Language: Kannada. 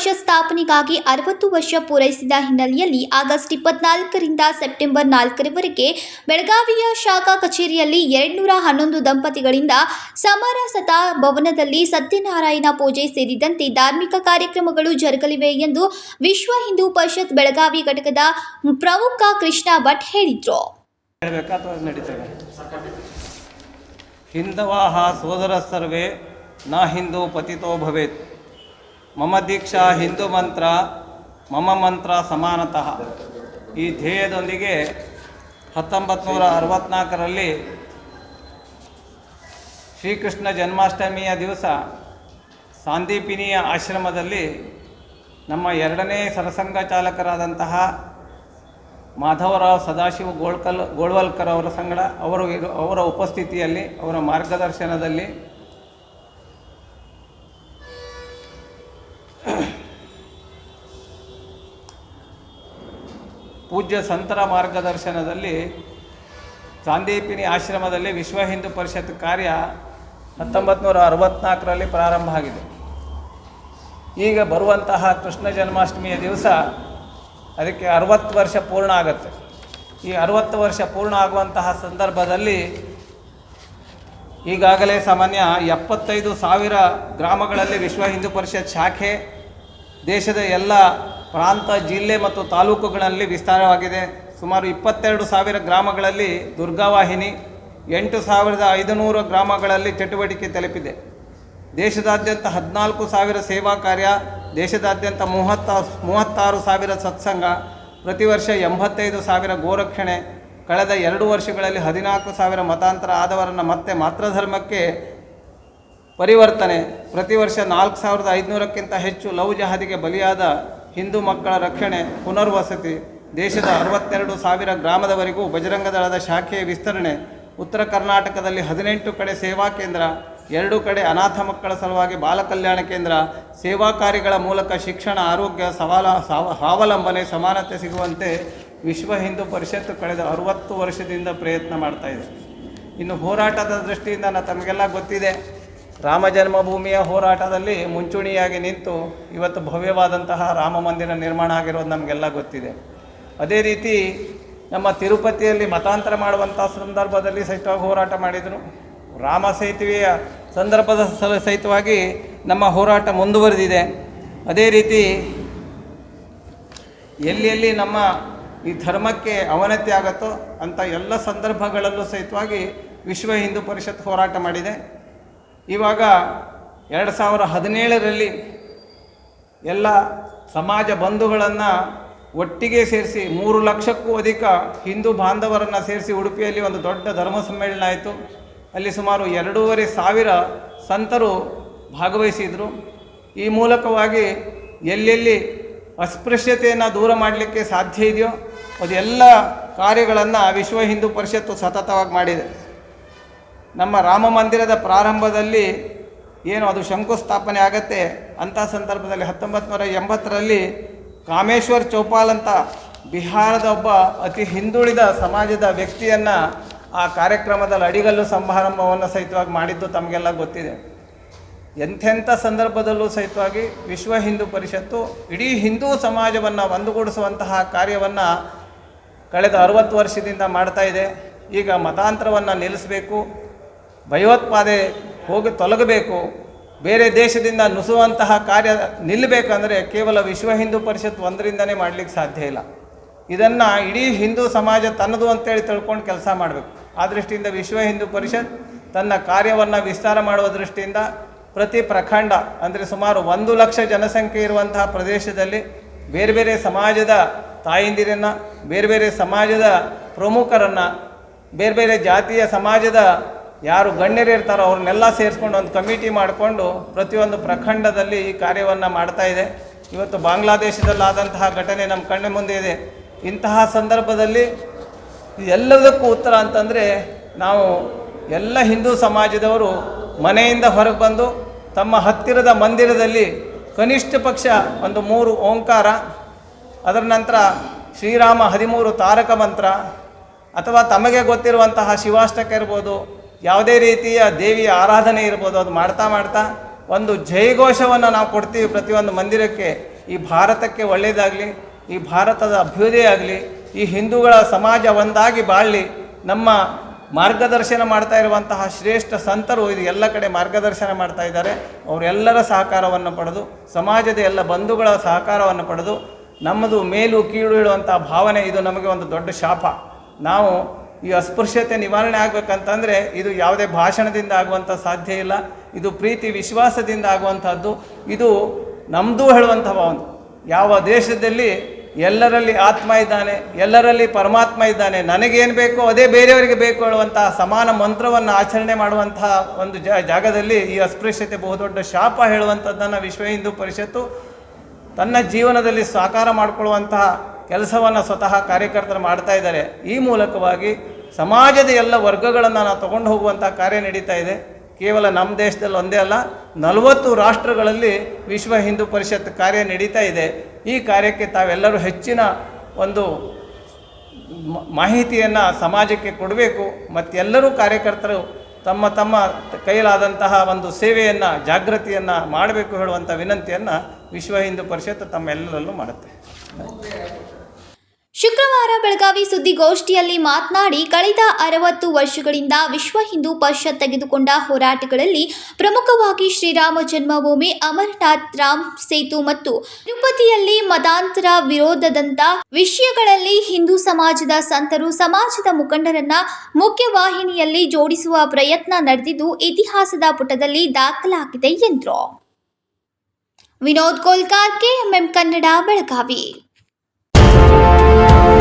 ಪರಿಷತ್ ಸ್ಥಾಪನೆಗಾಗಿ ಅರವತ್ತು ವರ್ಷ ಪೂರೈಸಿದ ಹಿನ್ನೆಲೆಯಲ್ಲಿ ಆಗಸ್ಟ್ ಇಪ್ಪತ್ನಾಲ್ಕರಿಂದ ಸೆಪ್ಟೆಂಬರ್ ನಾಲ್ಕರವರೆಗೆ ಬೆಳಗಾವಿಯ ಶಾಖಾ ಕಚೇರಿಯಲ್ಲಿ ಎರಡ್ನೂರ ಹನ್ನೊಂದು ದಂಪತಿಗಳಿಂದ ಸಮರಸತ ಭವನದಲ್ಲಿ ಸತ್ಯನಾರಾಯಣ ಪೂಜೆ ಸೇರಿದಂತೆ ಧಾರ್ಮಿಕ ಕಾರ್ಯಕ್ರಮಗಳು ಜರುಗಲಿವೆ ಎಂದು ವಿಶ್ವ ಹಿಂದೂ ಪರಿಷತ್ ಬೆಳಗಾವಿ ಘಟಕದ ಪ್ರಮುಖ ಕೃಷ್ಣ ಭಟ್ ಹೇಳಿದರು. ಹಿಂದವಾಹ ಸೋದರ ಸರ್ವೇ ನಾ ಹಿಂದೂ ಪತಿತೋ ಭವೇತ್. ಮಮ ದೀಕ್ಷಾ ಹಿಂದೂ ಮಂತ್ರ, ಮಮ ಮಂತ್ರ ಸಮಾನತಃ. ಈ ಧ್ಯೇಯದೊಂದಿಗೆ ಹತ್ತೊಂಬತ್ತು ನೂರ ಅರವತ್ತ್ನಾಲ್ಕರಲ್ಲಿ ಶ್ರೀಕೃಷ್ಣ ಜನ್ಮಾಷ್ಟಮಿಯ ದಿವಸ ಸಾಂದೀಪಿನಿಯ ಆಶ್ರಮದಲ್ಲಿ ನಮ್ಮ ಎರಡನೇ ಸರಸಂಘ ಚಾಲಕರಾದಂತಹ ಮಾಧವರಾವ್ ಸದಾಶಿವ ಗೋಳ್ಕಲ್, ಗೋಳ್ವಲ್ಕರ್ ಅವರ ಸಂಗಡ, ಅವರು ಅವರ ಉಪಸ್ಥಿತಿಯಲ್ಲಿ, ಅವರ ಮಾರ್ಗದರ್ಶನದಲ್ಲಿ ಪೂಜ್ಯ ಸಂತರ ಮಾರ್ಗದರ್ಶನದಲ್ಲಿ ಸಾಂದೀಪಿನಿ ಆಶ್ರಮದಲ್ಲಿ ವಿಶ್ವ ಹಿಂದೂ ಪರಿಷತ್ ಕಾರ್ಯ ಹತ್ತೊಂಬತ್ತು ನೂರ ಅರವತ್ತ್ನಾಲ್ಕರಲ್ಲಿ ಪ್ರಾರಂಭ ಆಗಿದೆ. ಈಗ ಬರುವಂತಹ ಕೃಷ್ಣ ಜನ್ಮಾಷ್ಟಮಿಯ ದಿವಸ ಅದಕ್ಕೆ ಅರವತ್ತು ವರ್ಷ ಪೂರ್ಣ ಆಗುತ್ತೆ. ಈ ಅರವತ್ತು ವರ್ಷ ಪೂರ್ಣ ಆಗುವಂತಹ ಸಂದರ್ಭದಲ್ಲಿ ಈಗಾಗಲೇ ಸಾಮಾನ್ಯ ಎಪ್ಪತ್ತೈದು ಸಾವಿರ ಗ್ರಾಮಗಳಲ್ಲಿ ವಿಶ್ವ ಹಿಂದೂ ಪರಿಷತ್ ಶಾಖೆ ದೇಶದ ಎಲ್ಲ ಪ್ರಾಂತ, ಜಿಲ್ಲೆ ಮತ್ತು ತಾಲೂಕುಗಳಲ್ಲಿ ವಿಸ್ತಾರವಾಗಿದೆ. ಸುಮಾರು ಇಪ್ಪತ್ತೆರಡು ಸಾವಿರ ಗ್ರಾಮಗಳಲ್ಲಿ ದುರ್ಗಾವಾಹಿನಿ, ಎಂಟು ಸಾವಿರದ ಐದುನೂರು ಗ್ರಾಮಗಳಲ್ಲಿ ಚಟುವಟಿಕೆ ತಲುಪಿದೆ. ದೇಶದಾದ್ಯಂತ ಹದಿನಾಲ್ಕು ಸಾವಿರ ಸೇವಾ ಕಾರ್ಯ, ದೇಶದಾದ್ಯಂತ ಮೂವತ್ತ, ಮೂವತ್ತಾರು ಸಾವಿರ ಸತ್ಸಂಗ, ಪ್ರತಿ ವರ್ಷ ಎಂಬತ್ತೈದು ಸಾವಿರ ಗೋರಕ್ಷಣೆ ಕಳೆದ ಎರಡು ವರ್ಷಗಳಲ್ಲಿ ಹದಿನಾಲ್ಕು ಸಾವಿರ ಮತಾಂತರ ಆದವರನ್ನು ಮತ್ತೆ ಮಾತೃಧರ್ಮಕ್ಕೆ ಪರಿವರ್ತನೆ. ಪ್ರತಿ ವರ್ಷ ನಾಲ್ಕು ಸಾವಿರದ ಐದುನೂರಕ್ಕಿಂತ ಹೆಚ್ಚು ಲವ್ ಜಹಾದಿಗೆ ಬಲಿಯಾದ ಹಿಂದೂ ಮಕ್ಕಳ ರಕ್ಷಣೆ ಪುನರ್ವಸತಿ. ದೇಶದ ಅರವತ್ತೆರಡು ಸಾವಿರ ಗ್ರಾಮದವರೆಗೂ ಬಜರಂಗದಳದ ಶಾಖೆಯ ವಿಸ್ತರಣೆ. ಉತ್ತರ ಕರ್ನಾಟಕದಲ್ಲಿ ಹದಿನೆಂಟು ಕಡೆ ಸೇವಾ ಕೇಂದ್ರ, ಎರಡು ಕಡೆ ಅನಾಥ ಮಕ್ಕಳ ಸಲುವಾಗಿ ಬಾಲ ಕಲ್ಯಾಣ ಕೇಂದ್ರ. ಸೇವಾ ಕಾರ್ಯಗಳ ಮೂಲಕ ಶಿಕ್ಷಣ, ಆರೋಗ್ಯ, ಸವಾಲ, ಸಾವ ಸ್ವಾವಲಂಬನೆ ಸಮಾನತೆ ಸಿಗುವಂತೆ ವಿಶ್ವ ಹಿಂದೂ ಪರಿಷತ್ತು ಕಳೆದ ಅರುವತ್ತು ವರ್ಷದಿಂದ ಪ್ರಯತ್ನ ಮಾಡ್ತಾ ಇದೆ. ಇನ್ನು ಹೋರಾಟದ ದೃಷ್ಟಿಯಿಂದ ನಾ ತಮಗೆಲ್ಲ ಗೊತ್ತಿದೆ, ರಾಮ ಜನ್ಮಭೂಮಿಯ ಹೋರಾಟದಲ್ಲಿ ಮುಂಚೂಣಿಯಾಗಿ ನಿಂತು ಇವತ್ತು ಭವ್ಯವಾದಂತಹ ರಾಮ ಮಂದಿರ ನಿರ್ಮಾಣ ಆಗಿರೋದು ನಮಗೆಲ್ಲ ಗೊತ್ತಿದೆ. ಅದೇ ರೀತಿ ನಮ್ಮ ತಿರುಪತಿಯಲ್ಲಿ ಮತಾಂತರ ಮಾಡುವಂಥ ಸಂದರ್ಭದಲ್ಲಿ ಸಹಿತವಾಗಿ ಹೋರಾಟ ಮಾಡಿದರು. ರಾಮ ಸೇತುವೆಯ ಸಂದರ್ಭದ ಸಹಿತವಾಗಿ ನಮ್ಮ ಹೋರಾಟ ಮುಂದುವರೆದಿದೆ. ಅದೇ ರೀತಿ ಎಲ್ಲಿ ಎಲ್ಲಿ ನಮ್ಮ ಈ ಧರ್ಮಕ್ಕೆ ಅವನತಿ ಆಗತ್ತೋ ಅಂತ ಎಲ್ಲ ಸಂದರ್ಭಗಳಲ್ಲೂ ಸಹಿತವಾಗಿ ವಿಶ್ವ ಹಿಂದೂ ಪರಿಷತ್ ಹೋರಾಟ ಮಾಡಿದೆ. ಇವಾಗ ಎರಡು ಸಾವಿರ ಹದಿನೇಳರಲ್ಲಿ ಎಲ್ಲ ಸಮಾಜ ಬಂಧುಗಳನ್ನು ಒಟ್ಟಿಗೆ ಸೇರಿಸಿ ಮೂರು ಲಕ್ಷಕ್ಕೂ ಅಧಿಕ ಹಿಂದೂ ಬಾಂಧವರನ್ನು ಸೇರಿಸಿ ಉಡುಪಿಯಲ್ಲಿ ಒಂದು ದೊಡ್ಡ ಧರ್ಮ ಸಮ್ಮೇಳನ ಆಯಿತು. ಅಲ್ಲಿ ಸುಮಾರು ಎರಡೂವರೆ ಸಾವಿರ ಸಂತರು ಭಾಗವಹಿಸಿದರು. ಈ ಮೂಲಕವಾಗಿ ಎಲ್ಲೆಲ್ಲಿ ಅಸ್ಪೃಶ್ಯತೆಯನ್ನು ದೂರ ಮಾಡಲಿಕ್ಕೆ ಸಾಧ್ಯ ಇದೆಯೋ? ಅದೆಲ್ಲ ಕಾರ್ಯಗಳನ್ನು ವಿಶ್ವ ಹಿಂದೂ ಪರಿಷತ್ತು ಸತತವಾಗಿ ಮಾಡಿದೆ. ನಮ್ಮ ರಾಮ ಮಂದಿರದ ಪ್ರಾರಂಭದಲ್ಲಿ ಏನು ಅದು ಶಂಕುಸ್ಥಾಪನೆ ಆಗತ್ತೆ? ಅಂಥ ಸಂದರ್ಭದಲ್ಲಿ ಹತ್ತೊಂಬತ್ತು ನೂರ ಎಂಬತ್ತರಲ್ಲಿ ಕಾಮೇಶ್ವರ್ ಚೌಪಾಲ್ ಅಂತ ಬಿಹಾರದ ಒಬ್ಬ ಅತಿ ಹಿಂದುಳಿದ ಸಮಾಜದ ವ್ಯಕ್ತಿಯನ್ನು ಆ ಕಾರ್ಯಕ್ರಮದಲ್ಲಿ ಅಡಿಗಲ್ಲು ಸಮಾರಂಭವನ್ನು ಸಹಿತವಾಗಿ ಮಾಡಿದ್ದು ತಮಗೆಲ್ಲ ಗೊತ್ತಿದೆ. ಎಂಥೆಂಥ ಸಂದರ್ಭದಲ್ಲೂ ಸಹಿತವಾಗಿ ವಿಶ್ವ ಹಿಂದೂ ಪರಿಷತ್ತು ಇಡೀ ಹಿಂದೂ ಸಮಾಜವನ್ನು ಒಂದುಗೂಡಿಸುವಂತಹ ಕಾರ್ಯವನ್ನು ಕಳೆದ ಅರುವತ್ತು ವರ್ಷದಿಂದ ಮಾಡ್ತಾ ಇದೆ. ಈಗ ಮತಾಂತರವನ್ನು ನಿಲ್ಲಿಸಬೇಕು, ಭಯೋತ್ಪಾದೆ ಹೋಗಿ ತೊಲಗಬೇಕು, ಬೇರೆ ದೇಶದಿಂದ ನುಸುವಂತಹ ಕಾರ್ಯ ನಿಲ್ಲಬೇಕಂದರೆ ಕೇವಲ ವಿಶ್ವ ಹಿಂದೂ ಪರಿಷತ್ ಒಂದರಿಂದನೇ ಮಾಡಲಿಕ್ಕೆ ಸಾಧ್ಯ ಇಲ್ಲ. ಇದನ್ನು ಇಡೀ ಹಿಂದೂ ಸಮಾಜ ತನ್ನದು ಅಂತೇಳಿ ತಿಳ್ಕೊಂಡು ಕೆಲಸ ಮಾಡಬೇಕು. ಆ ದೃಷ್ಟಿಯಿಂದ ವಿಶ್ವ ಹಿಂದೂ ಪರಿಷತ್ ತನ್ನ ಕಾರ್ಯವನ್ನು ವಿಸ್ತಾರ ಮಾಡುವ ದೃಷ್ಟಿಯಿಂದ ಪ್ರತಿ ಪ್ರಖಂಡ, ಅಂದರೆ ಸುಮಾರು ಒಂದು ಲಕ್ಷ ಜನಸಂಖ್ಯೆ ಇರುವಂತಹ ಪ್ರದೇಶದಲ್ಲಿ ಬೇರೆ ಬೇರೆ ಸಮಾಜದ ತಾಯಂದಿರನ್ನು, ಬೇರೆ ಬೇರೆ ಸಮಾಜದ ಪ್ರಮುಖರನ್ನು, ಬೇರೆ ಬೇರೆ ಜಾತಿಯ ಸಮಾಜದ ಯಾರು ಗಣ್ಯರು ಇರ್ತಾರೋ ಅವ್ರನ್ನೆಲ್ಲ ಸೇರಿಸ್ಕೊಂಡು ಒಂದು ಕಮಿಟಿ ಮಾಡಿಕೊಂಡು ಪ್ರತಿಯೊಂದು ಪ್ರಖಂಡದಲ್ಲಿ ಈ ಕಾರ್ಯವನ್ನು ಮಾಡ್ತಾ ಇದೆ. ಇವತ್ತು ಬಾಂಗ್ಲಾದೇಶದಲ್ಲಾದಂತಹ ಘಟನೆ ನಮ್ಮ ಕಣ್ಣ ಮುಂದೆ ಇದೆ. ಇಂತಹ ಸಂದರ್ಭದಲ್ಲಿ ಎಲ್ಲದಕ್ಕೂ ಉತ್ತರ ಅಂತಂದರೆ ನಾವು ಎಲ್ಲ ಹಿಂದೂ ಸಮಾಜದವರು ಮನೆಯಿಂದ ಹೊರಗೆ ಬಂದು ತಮ್ಮ ಹತ್ತಿರದ ಮಂದಿರದಲ್ಲಿ ಕನಿಷ್ಠ ಪಕ್ಷ ಒಂದು ಮೂರು ಓಂಕಾರ, ಅದರ ನಂತರ ಶ್ರೀರಾಮ ಹದಿಮೂರು ತಾರಕ ಮಂತ್ರ, ಅಥವಾ ತಮಗೆ ಗೊತ್ತಿರುವಂತಹ ಶಿವಾಷ್ಟಕ ಇರ್ಬೋದು, ಯಾವುದೇ ರೀತಿಯ ದೇವಿಯ ಆರಾಧನೆ ಇರ್ಬೋದು, ಅದು ಮಾಡ್ತಾ ಮಾಡ್ತಾ ಒಂದು ಜೈಘೋಷವನ್ನು ನಾವು ಕೊಡ್ತೀವಿ ಪ್ರತಿಯೊಂದು ಮಂದಿರಕ್ಕೆ. ಈ ಭಾರತಕ್ಕೆ ಒಳ್ಳೆಯದಾಗಲಿ, ಈ ಭಾರತದ ಅಭ್ಯುದಯ ಆಗಲಿ, ಈ ಹಿಂದೂಗಳ ಸಮಾಜ ಒಂದಾಗಿ ಬಾಳಲಿ, ನಮ್ಮ ಮಾರ್ಗದರ್ಶನ ಮಾಡ್ತಾ ಇರುವಂತಹ ಶ್ರೇಷ್ಠ ಸಂತರು ಇದು ಎಲ್ಲ ಕಡೆ ಮಾರ್ಗದರ್ಶನ ಮಾಡ್ತಾ ಇದ್ದಾರೆ. ಅವರೆಲ್ಲರ ಸಹಕಾರವನ್ನು ಪಡೆದು, ಸಮಾಜದ ಎಲ್ಲ ಬಂಧುಗಳ ಸಹಕಾರವನ್ನು ಪಡೆದು, ನಮ್ಮದು ಮೇಲು ಕೀಳು ಹೇಳುವಂಥ ಭಾವನೆ ಇದು ನಮಗೆ ಒಂದು ದೊಡ್ಡ ಶಾಪ. ನಾವು ಈ ಅಸ್ಪೃಶ್ಯತೆ ನಿವಾರಣೆ ಆಗಬೇಕಂತಂದರೆ ಇದು ಯಾವುದೇ ಭಾಷಣದಿಂದ ಆಗುವಂಥ ಸಾಧ್ಯ ಇಲ್ಲ. ಇದು ಪ್ರೀತಿ, ವಿಶ್ವಾಸದಿಂದ ಆಗುವಂಥದ್ದು ಇದು ನಮ್ಮದೂ ಹೇಳುವಂಥ ಭಾವನೆ. ಯಾವ ದೇಶದಲ್ಲಿ ಎಲ್ಲರಲ್ಲಿ ಆತ್ಮ ಇದ್ದಾನೆ, ಎಲ್ಲರಲ್ಲಿ ಪರಮಾತ್ಮ ಇದ್ದಾನೆ, ನನಗೇನು ಬೇಕೋ ಅದೇ ಬೇರೆಯವರಿಗೆ ಬೇಕು ಹೇಳುವಂತಹ ಸಮಾನ ಮಂತ್ರವನ್ನು ಆಚರಣೆ ಮಾಡುವಂತಹ ಒಂದು ಜಾಗದಲ್ಲಿ ಈ ಅಸ್ಪೃಶ್ಯತೆ ಬಹುದೊಡ್ಡ ಶಾಪ ಹೇಳುವಂಥದ್ದನ್ನು ವಿಶ್ವ ಹಿಂದೂ ಪರಿಷತ್ತು ತನ್ನ ಜೀವನದಲ್ಲಿ ಸಾಕಾರ ಮಾಡಿಕೊಳ್ಳುವಂತಹ ಕೆಲಸವನ್ನು ಸ್ವತಃ ಕಾರ್ಯಕರ್ತರು ಮಾಡ್ತಾ ಇದ್ದಾರೆ. ಈ ಮೂಲಕವಾಗಿ ಸಮಾಜದ ಎಲ್ಲ ವರ್ಗಗಳನ್ನು ನಾವು ತಗೊಂಡು ಹೋಗುವಂಥ ಕಾರ್ಯ ನಡೀತಾ ಇದೆ. ಕೇವಲ ನಮ್ಮ ದೇಶದಲ್ಲಿ ಒಂದೇ ಅಲ್ಲ, ನಲವತ್ತು ರಾಷ್ಟ್ರಗಳಲ್ಲಿ ವಿಶ್ವ ಹಿಂದೂ ಪರಿಷತ್ ಕಾರ್ಯ ನಡೀತಾ ಇದೆ. ಈ ಕಾರ್ಯಕ್ಕೆ ತಾವೆಲ್ಲರೂ ಹೆಚ್ಚಿನ ಒಂದು ಮಾಹಿತಿಯನ್ನು ಸಮಾಜಕ್ಕೆ ಕೊಡಬೇಕು. ಮತ್ತೆಲ್ಲರೂ ಕಾರ್ಯಕರ್ತರು ತಮ್ಮ ತಮ್ಮ ಕೈಲಾದಂತಹ ಒಂದು ಸೇವೆಯನ್ನು, ಜಾಗೃತಿಯನ್ನು ಮಾಡಬೇಕು ಹೇಳುವಂಥ ವಿನಂತಿಯನ್ನು ವಿಶ್ವ ಹಿಂದೂ ಪರಿಷತ್ ತಮ್ಮೆಲ್ಲರಲ್ಲೂ ಮಾಡುತ್ತೆ. ಶುಕ್ರವಾರ ಬೆಳಗಾವಿ ಸುದ್ದಿಗೋಷ್ಠಿಯಲ್ಲಿ ಮಾತನಾಡಿ ಕಳೆದ ಅರವತ್ತು ವರ್ಷಗಳಿಂದ ವಿಶ್ವ ಹಿಂದೂ ಪರಿಷತ್ ತೆಗೆದುಕೊಂಡ ಹೋರಾಟಗಳಲ್ಲಿ ಪ್ರಮುಖವಾಗಿ ಶ್ರೀರಾಮ ಜನ್ಮಭೂಮಿ, ಅಮರನಾಥ್ ರಾಮ್ ಸೇತು ಮತ್ತು ತಿರುಪತಿಯಲ್ಲಿ ಮತಾಂತರ ವಿರೋಧದಂತ ವಿಷಯಗಳಲ್ಲಿ ಹಿಂದೂ ಸಮಾಜದ ಸಂತರು ಸಮಾಜದ ಮುಖಂಡರನ್ನ ಮುಖ್ಯವಾಹಿನಿಯಲ್ಲಿ ಜೋಡಿಸುವ ಪ್ರಯತ್ನ ನಡೆದಿದ್ದು ಇತಿಹಾಸದ ಪುಟದಲ್ಲಿ ದಾಖಲಾಗಿದೆ ಎಂದರು. Vinod Kolkar KMM Kannada, Belagavi. Thank you.